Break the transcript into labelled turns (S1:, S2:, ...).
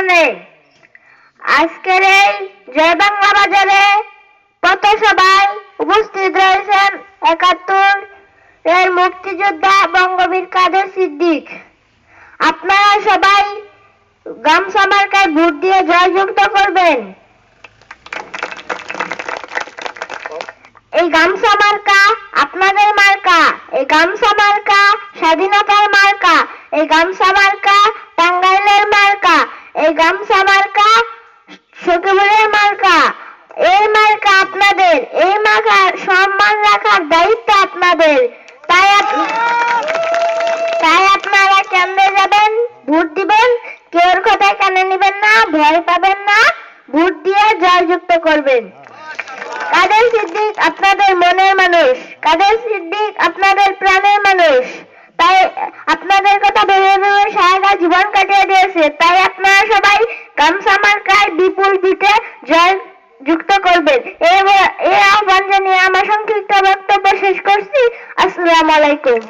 S1: প্রাণে আজকের এই জয় বাংলা বাজারে পথসভায় উপস্থিত রয়েছেন একাত্তর এর মুক্তিযোদ্ধা বঙ্গবীর কাদের সিদ্দিক। আপনারা সবাই গামছা ভোট দিয়ে জয়যুক্ত করবেন। এই গামছা মার্কা আপনাদের মার্কা, এই গামছা মার্কা স্বাধীনতার মার্কা, এই গামছা মার্কা টাঙ্গাইলের মার্কা এই গামছা মার্কা সকিবুলের মার্কা। এই মার্কা আপনাদের, এই মার্কার সম্মান রাখার দায়িত্ব আপনাদের। তাই তাই আপনারা কেন্দ্রে যাবেন? ভোট দিবেন? কেউর কথায় কানে নেবেন না, ভয় পাবেন না, ভোট দিয়ে জয়যুক্ত করবেন। কাদের সিদ্দিক আপনাদের মনের মানুষ কাদের সিদ্দিক আপনাদের প্রাণের মানুষ। তাই আপনাদের কথা ভেবে ভেবে সারাটা জীবন কাটিয়ে দিয়েছে, তাই আপনারা সবাই গামছা মার্কায় বিপুল পিঠে জয় যুক্ত করবেন এই আহ্বান জানিয়ে আমার সংক্ষিপ্ত বক্তব্য শেষ করছি। আসসালামু আলাইকুম।